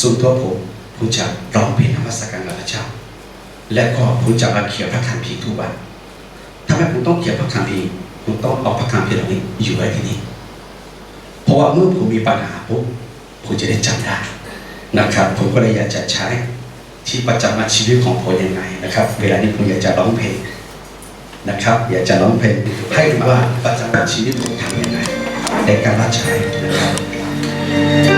ส่วนตัวผมผมจะร้องเพลงนมัสการพระเจ้า และก็ผมจะมาเขียนพระคัมภีร์ทุกวันทำไมผมต้องเขียนพระคัมภีร์ผมต้องเอาพระคัมภีร์เหล่านี้อยู่ไว้ที่นี่ เพราะว่าเมื่อผมมีปัญหาปุ๊บผมจะได้จำได้นะครับ ผมก็เลยอยากจะใช้ที่ประจำวันชีวิตของผมยังไงนะครับ เวลานี้ผมอยากจะร้องเพลงนะครับ อยากจะร้องเพลงให้รู้ว่าประจำวันชีวิตผมทำยังไงในการรับใช้นะครับ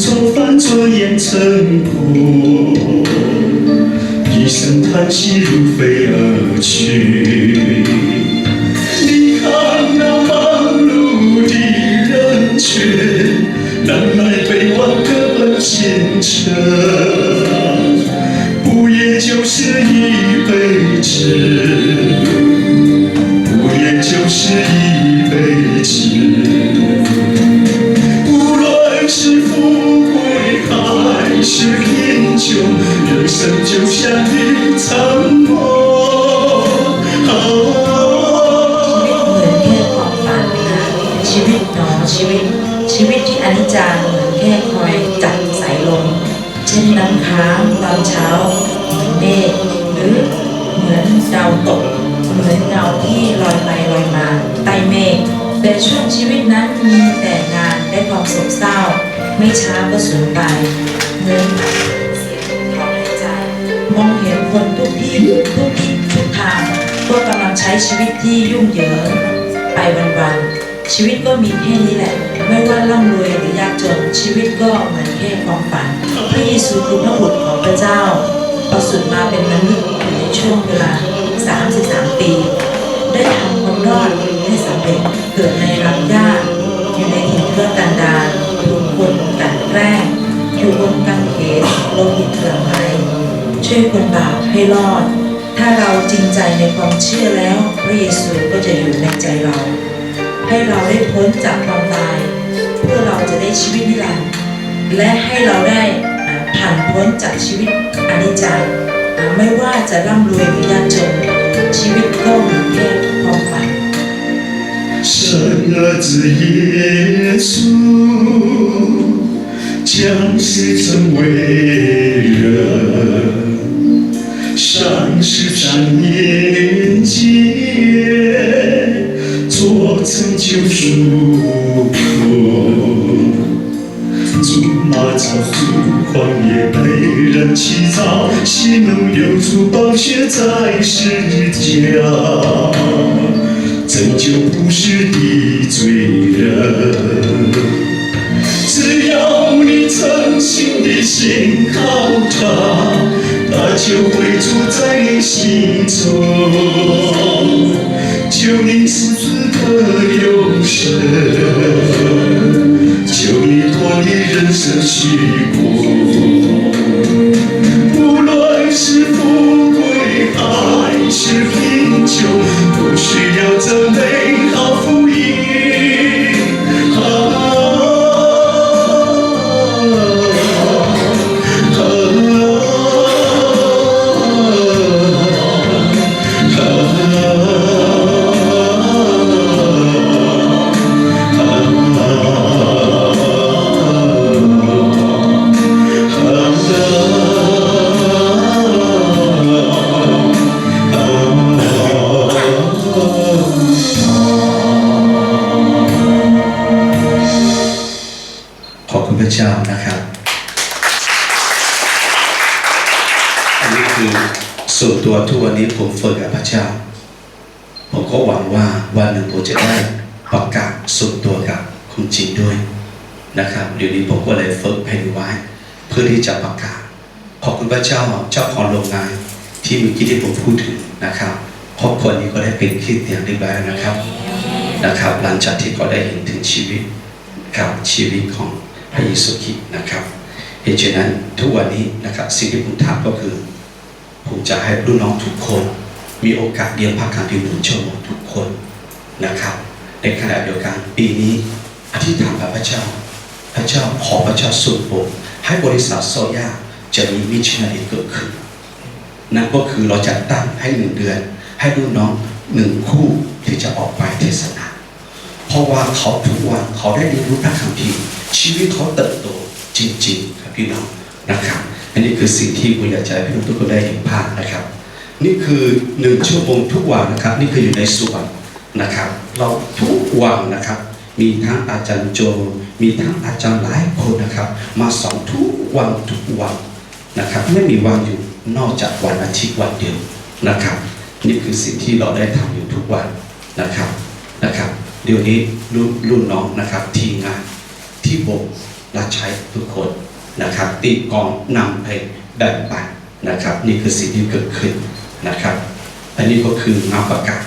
造反尊严成空，一声叹息如飞而去。生就像一场梦。ชีวิตเหมือนแค่ความฝันนะคะชีวิตหนอชีวิต ชีวิตที่อนิจจังเหมือนแค่คอยจับสายลม เช่นน้ำค้างตอนเช้าเหมือนเมฆหรือเหมือนดาวตก เหมือนเงาที่ลอยไปลอยมาใต้เมฆแต่ช่วงชีวิตนั้นมีแต่งานและความโศกเศร้า ไม่ช้าก็สูญไปเหมือน มองเห็นคนทุกที่ทุกที่ทุกทางก็กำลังใช้ชีวิตที่ยุ่งเหยิงไปวันๆชีวิตก็มีแค่นี้แหละ ไม่ว่าร่ำรวยหรือยากจนชีวิตก็เหมือนแค่ความฝันพระเยซูคือพระบุตรของพระเจ้าประสูติมาเป็นมนุษย์ในช่วงเวลา 33 ปี รอด ถ้าเราจริงใจในความเชื่อแล้ว พระเยซูก็จะอยู่ในใจเรา ให้เราได้พ้นจากความตาย เพื่อเราจะได้ชีวิตนิรันดร์และให้เราได้อ่าผ่านพ้นจากชีวิตอนิจจังอ่าไม่ว่าจะร่ำรวยหรือยากจน ชีวิตก็เหมือนแค่ความฝัน 生儿子耶稣降世成为 十三年间做成救赎竹马草树荒野被人起早，血浓流出宝血在世家。拯救不是的罪人。只要你诚心的信靠他，就会住在你心中，求你赐资格永生，求你脱离人生虚空。 เดี๋ยวนี้ผมก็เลยฝึกเพลงไว้ เพื่อที่จะประกาศขอบคุณพระเจ้าเจ้าของโรงงานที่เมื่อกี้ที่ผมพูดถึงนะครับครอบครัวนี้ก็ได้เป็นคริสเตียนเรียบร้แล้วนะครับนะครับ หลังจากที่เขาได้เห็นถึงชีวิตกับชีวิตของพระเยซูคริสต์นะครับเหตุฉะนั้นทุกวันนี้นะครับสิ่งที่ผมทำก็คือ ผมจะให้รุ่นน้องทุกคน มีโอกาสเรียนภาคการพิมพ์หนึ่งชั่วโมงทุกคนนะครับ ในขณะเดียวกันปีนี้อธิษฐานกับพระเจ้า ระเจ้าขอพระเจ้าสุดโปรดให้บริษัทโซย่าจะมีมิชชันนารีเกิดขึ้นนั่นก็คือเราจะตั้งให้หนึ่งเดือน ให้รุ่นน้องหนึ่งคู่ที่จะออกไปเทศนาเพราะว่าเขาทุกวันเขาได้เรียนรู้พระคัมภีร์ชีวิตเขาเติบโตจริงๆครับพี่น้องนะครับ อันนี้คือสิ่งที่ผมอยากจะให้พี่น้องทุกคนได้เห็นภาพนะครับ นี่คือหนึ่งชั่วโมงทุกวันนะครับ นี่คืออยู่ในส่วนนะครับ เราทุกวันนะครับ มีทั้งอาจารย์โจ มีทั้งอาจารย์หลายคนนะครับ มาสอนทุกวันทุกวันนะครับ ไม่มีวันอยู่นอกจากวันอาทิตย์วันเดียวนะครับ นี่คือสิ่งที่เราได้ทำอยู่ทุกวันนะครับนะครับ เดี๋ยวนี้รุ่นรุ่นน้องนะครับ ทีมงานที่บกรับใช้ทุกคนนะครับ ตีกองนำเพลงแบ่งปันนะครับ นี่คือสิ่งที่เกิดขึ้นนะครับ อันนี้ก็คืองานประกาศ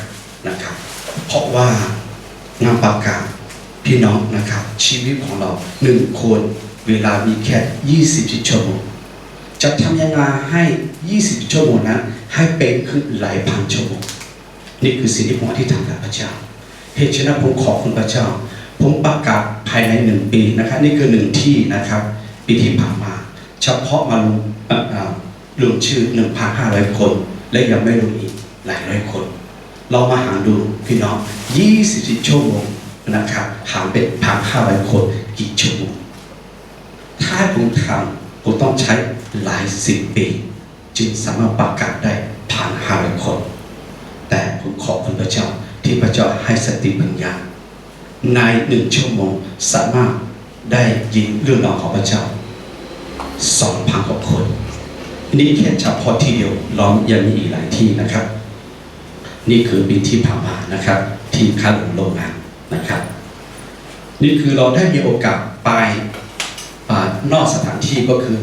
นะครับ เพราะว่างานประกาศ พี่น้องนะครับ ชีวิตของเราหนึ่งคนเวลามีแค่20ชั่วโมงจะทำยังไงให้ 20 ชั่วโมงนั้นให้เป็นขึ้นหลายพันชั่วโมงนี่คือสิ่งที่ผมอธิษฐานกับพระเจ้าเหตุฉะนั้นผมขอบคุณพระเจ้า ผมประกาศภายในหนึ่งปีนะครับ นี่คือหนึ่งที่นะครับ ปีที่ผ่านมา เฉพาะมาลงเอ่อเอ่อลงชื่อ 1,500 คน และยังไม่ลงอีกหลายร้อยคน เรามาหาดูพี่น้อง 20 ชั่วโมง นะครับหารเป็น1,500คนกี่ชั่วโมงถ้าผมทำผมต้องใช้หลายสิบปีจึงสามารถประกาศได้ผ่านห้าร้อยคน แต่ผมขอบคุณพระเจ้าที่พระเจ้าให้สติปัญญาในหนึ่งชั่วโมงสามารถได้ยินเรื่องราวของพระเจ้าสองพันกว่าคนนี่แค่เฉพาะที่เดียวล้อมยังมีอีกหลายที่นะครับ นี่คือปีที่ผ่านมานะครับ ที่คาหลงโรงงาน นะครับ นี่คือเราได้มีโอกาสไปอนอกสถานที่ก็คือ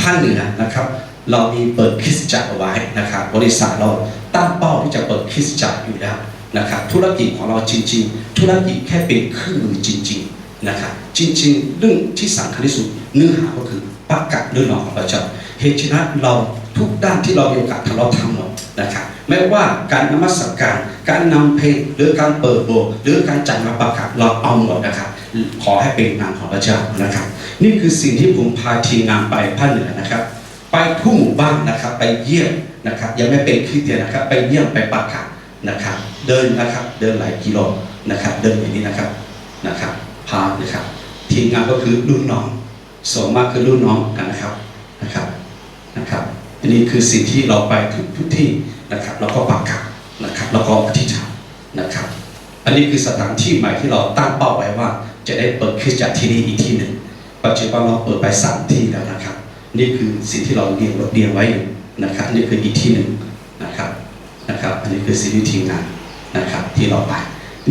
ภาคเหนือนะครับ เรามีเปิดคริสตจักรเอาไว้นะครับ บริษัทเราตั้งเป้าที่จะเปิดคริสตจักรอยู่แล้วนะครับ ธุรกิจของเราจริง ๆ ธุรกิจแค่เป็นเครื่องมือจริง ๆนะครับ จริง ๆ เรื่องที่สำคัญที่สุดเนื้อหาก็คือประกาศเรื่องของพระเจ้าเหตุฉะนั้นเราทุกด้านที่เรามีโอกาสทำเราทำหมดนะครับ ไม่ว่าการนมัสการ การนำเพลงหรือการเปิดโบสถ์หรือการจัดงานประกาศเราเอาหมดนะครับ ขอให้เป็นงานของพระเจ้านะครับ นี่คือสิ่งที่ผมพาทีมงานไปภาคเหนือนะครับ ไปทุกหมู่บ้านนะครับ ไปเยี่ยมนะครับ ยังไม่เป็นคริสเตียนนะครับ ไปเยี่ยมไปประกาศนะครับ เดินนะครับ เดินหลายกิโลนะครับ เดินอย่างนี้นะครับนะครับ พานะครับ ทีมงานก็คือรุ่นน้องส่วนมากคือรุ่นน้องกันนะครับนะครับนะครับอันนี้คือสิ่งที่เราไปทุกทุกที่ นะครับเราก็ประกาศนะครับแล้วก็อธิษฐานนะครับ อันนี้คือสถานที่ใหม่ที่เราตั้งเป้าไว้ว่า จะได้เปิดคริสตจักรที่นี่อีกที่หนึ่งปัจจุบันเราเปิดไปสามที่แล้วนะครับ นี่คือสิ่งที่เราเรียนเรียนไว้นะครับนี่คืออีกที่หนึ่งนะครับนะครับ อันนี้คือสิ่งที่ทีมงานนะครับที่เราไป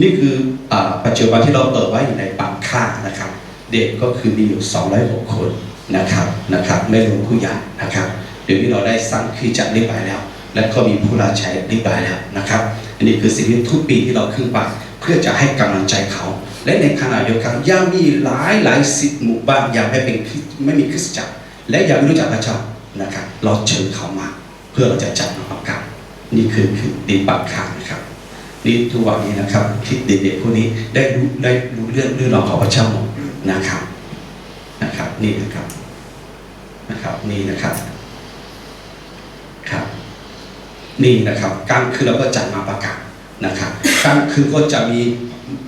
นี่คืออปัจจุบันที่เราเปิดไว้อยู่ในปางค่านะครับ เด็กก็คือมีอยู่ 206 คนนะครับนะครับไม่รวมผู้ใหญ่นะครับเดี๋ยวนี้เราได้สร้างคริสตจักรเรียบร้อยแล้ว และก็มีผู้รับใช้เรีบร้อยแล้วนะครับ อันนี้คือสิ่งที่ทุกปีที่เราขึ้นไปเพื่อจะให้กำลังใจเขา และในขณะเดียวกันยังมีหลายหลายสิบหมู่บ้านยังไม่เป็นไม่มีคริสตจักร และยังไม่รู้จักพระเจ้านะครับเราเชิญเขามา เพื่อเราจะจัดงานประกาศนี่คือคือดีปักคางนะครับนี่ทุกวันนี้นะครับคลิปเด็กๆพวกนี้ได้รู้ได้รู้เรื่องเรื่องราวของพระเจ้าหมดนะครับนะครับนี่นะครับนะครับนี่นะครับครับ นี่นะครับกลางคืนเราก็จัดมาประกาศนะครับกลางคืนก็จะมี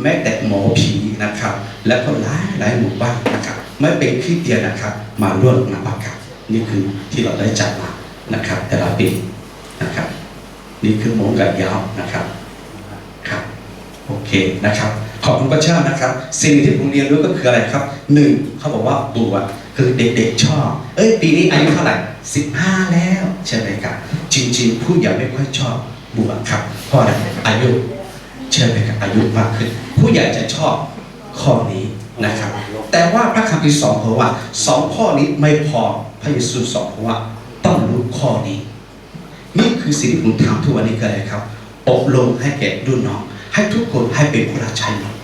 แม้แต่หมอผีนะครับ แล้วก็หลายหลายหมู่บ้านนะครับไม่เป็นคริสเตียนนะครับ มาร่วมงาประกาศนี่คือที่เราได้จัดมานะครับ แต่ละปีนะครับ นี่คือมงกันยาวนะครับครับโอเคนะครับ ขอบคุณพระเจ้านะครับ สิ่งที่ผมเรียนรู้ก็คืออะไรครับหนึ่งเขาบอกว่าบัวคือเด็กๆชอบ เอ้ยปีนี้อายุเท่าไหร่สิบห้าแล้วใช่ไหมครับ จริง ๆ ผู้ใหญ่ไม่ค่อยชอบบัวครับเพราะอะไรอายุใช่ไหมครับอายุมากขึ้น ผู้ใหญ่จะชอบข้อนี้นะครับ แต่ว่าพระคัมภีร์สอนเพราะว่าสองข้อนี้ไม่พอพระเยซูสอนเพราะว่าต้องรู้ข้อนี้นี่คือสิ่งที่ผมทำทุกวันนี้ก็เลยครับอบรมให้แก่รุ่นน้อง ให้ทุกคนให้เป็นผู้รับใช้หมด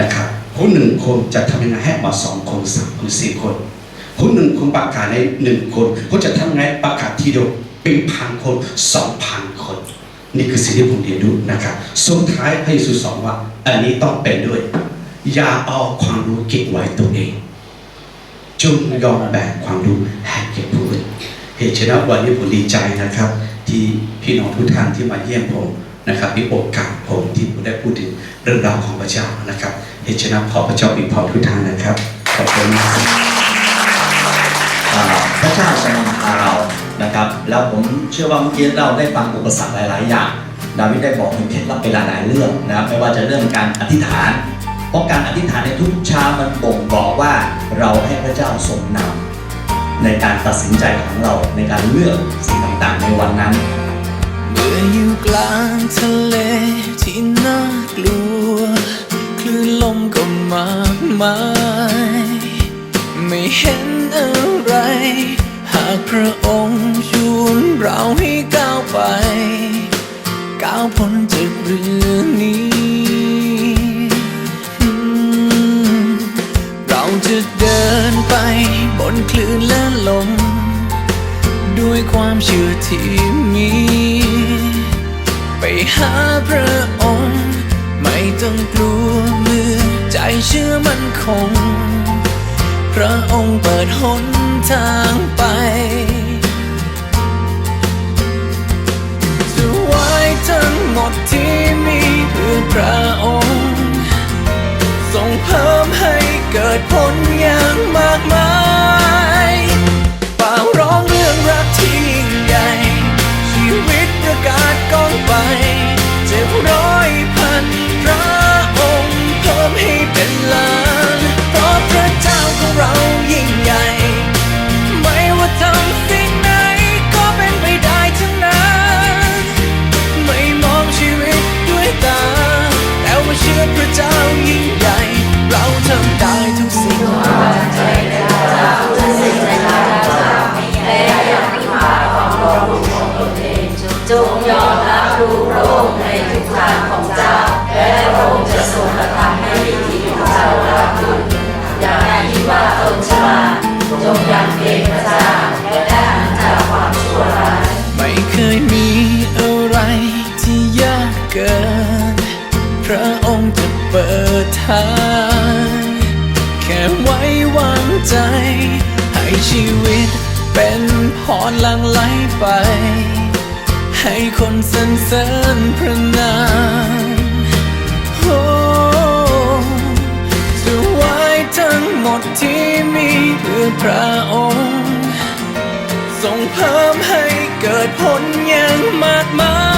นะครับผู้หนึ่งคนจะทำยังไงให้มาสองคนสามคนสี่คน ผู้หนึ่งคนประกาศในหนึ่งคนเขาจะทำไงประกาศทีเดียวเป็นพันคนสองพันคน นี่คือสิ่งที่ผมเรียนรู้นะครับสุดท้ายพระเยซูสอนว่า อันนี้ต้องเป็นด้วย อย่าเอาความรู้เก็บไว้ตัวเองจงยอมแบ่งความรู้ให้แก่ผู้อื่นเหตุฉะนั้นวันนี้ผมดีใจนะครับ ที่พี่น้องทุกท่านที่มาเยี่ยมผมนะครับมีโอกาสผมที่ผมได้พูดถึงเรื่องราวของพระเจ้านะครับเหตุฉะนั้นขอพระเจ้าอวยพรทุกท่านนะครับขอบคุณมาก พระเจ้าทรงนำพาเรานะครับ แล้วผมเชื่อว่าเมื่อกี้เราได้ฟังอุปสรรคหลาย ๆ อย่าง ดาวิดได้บอกถึงเคล็ดลับไปหลาย ๆ เรื่องนะครับไม่ว่าจะเรื่องการอธิษฐาน เพราะการอธิษฐานในทุกเช้ามันบ่งบอกว่าเราให้พระเจ้าทรงนำในการตัดสินใจของเราในการเลือกสิ่งต่าง ๆ ในวันนั้นเมื่ออยู่กลางทะเลที่น่ากลัวคลื่นลมก็มากมาย ไม่เห็นอะไร หากพระองค์ชวนเราให้ก้าวไป ก้าวพ้นจากเรื่องนี้เราจะเดินไปบนคลื่นและลม ด้วยความเชื่อที่มี ไปหาพระองค์ ไม่ต้องกลัวเมื่อใจเชื่อมันคง พระองค์เปิดหนทางไป จะไว้ทั้งหมดที่มีเพื่อพระองค์ส่งเพิ่มให้เกิดผลอย่างมากมายป่าร้องเรื่องรักที่ยิ่งใหญ่ ชีวิตประกาศก้องไป เจ็บร้อย ใจ ให้ชีวิตเป็นพรลังไหลไป ให้คนสรรเสริญพระนามโอ้จะไว้ทั้งหมดที่มีเพื่อพระองค์ส่งเพิ่มให้เกิดผลอย่างมากมาย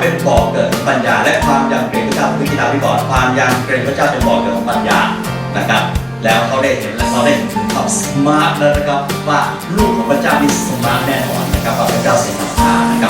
เป็นบ่อเกิดปัญญา และความยังเกรงพระเจ้าคือที่าวิอรความยังเกรงพระเจ้าเป็นบ่อเกิดของปัญญานะครับแล้วเขาได้เห็นและเขาได้เห็นถึงความสมาร์ทแล้วนะครับว่าลูกของพระเจ้ามีสมาร์ทแน่นอนนะครับพระเจ้าสมาร์ทนะครับ